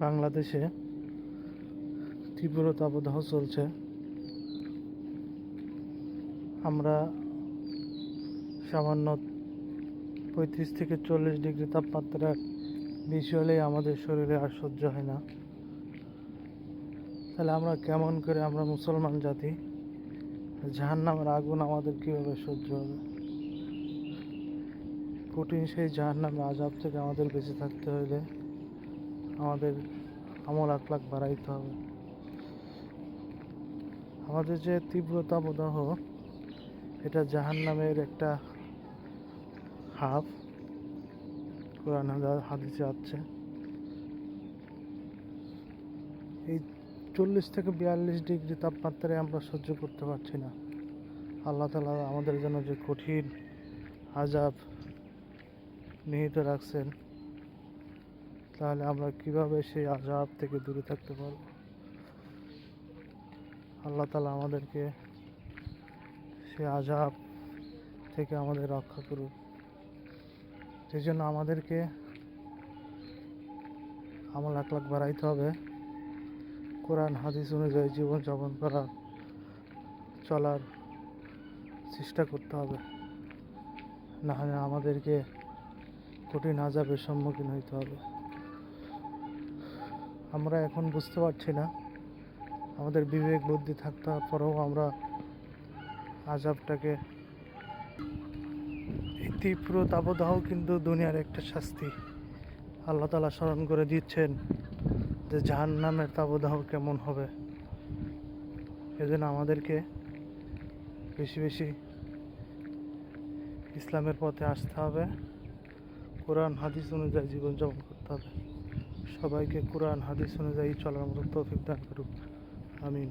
বাংলাদেশে তীব্র তাপদাহ চলছে। আমরা সামান্য পঁয়ত্রিশ থেকে চল্লিশ ডিগ্রি তাপমাত্রা বেশি হলেই আমাদের শরীরে আর সহ্য হয় না। তাহলে আমরা কেমন করে আমরা মুসলমান জাতি জাহান নামের আগুন আমাদের কীভাবে সহ্য হবে? কঠিন সেই জাহান নামের আজাব থেকে আমাদের বেঁচে থাকতে হলে আমাদের আমল আকলাক বাড়াইতে হবে। আমাদের যে তীব্রতা তাপদাহ এটা জাহান নামের একটা হাফ। কোরআন হাদা- হাদিসে আছে। এই চল্লিশ থেকে বিয়াল্লিশ ডিগ্রি তাপমাত্রায় আমরা সহ্য করতে পারছি না। আল্লাহ তালা আমাদের জন্য যে কঠিন আজাব নিহিত রাখছেন তাহলে আমরা কীভাবে সেই আজাব থেকে দূরে থাকতে পারব? আল্লাহ তালা আমাদেরকে সেই আজাব থেকে আমাদের রক্ষা করুক। সেই জন্য আমাদেরকে আমল আকলাক বাড়াইতে হবে। কোরআন, হাদিস অনুযায়ী জীবনযাপন করার চলার চেষ্টা করতে হবে। না হলে আমাদেরকে কঠিন আজাবের সম্মুখীন হইতে হবে। আমরা এখন বুঝতে পারছি না। আমাদের বিবেক বুদ্ধি থাকতে পরেও আমরা আজাবটাকে তীব্র তাপদাহ কিন্তু দুনিয়ার একটা শাস্তি। আল্লাহ তালা স্মরণ করে দিচ্ছেন যে জাহান নামের তাপদাহ কেমন হবে। এজন্য আমাদেরকে বেশি বেশি ইসলামের পথে আসতে হবে। কোরআন, হাদিস অনুযায়ী জীবনযাপন করতে হবে। সবাইকে কোরআন হাদিস অনুযায়ী চলার মতো তৌফিক দান করুক। আমিন।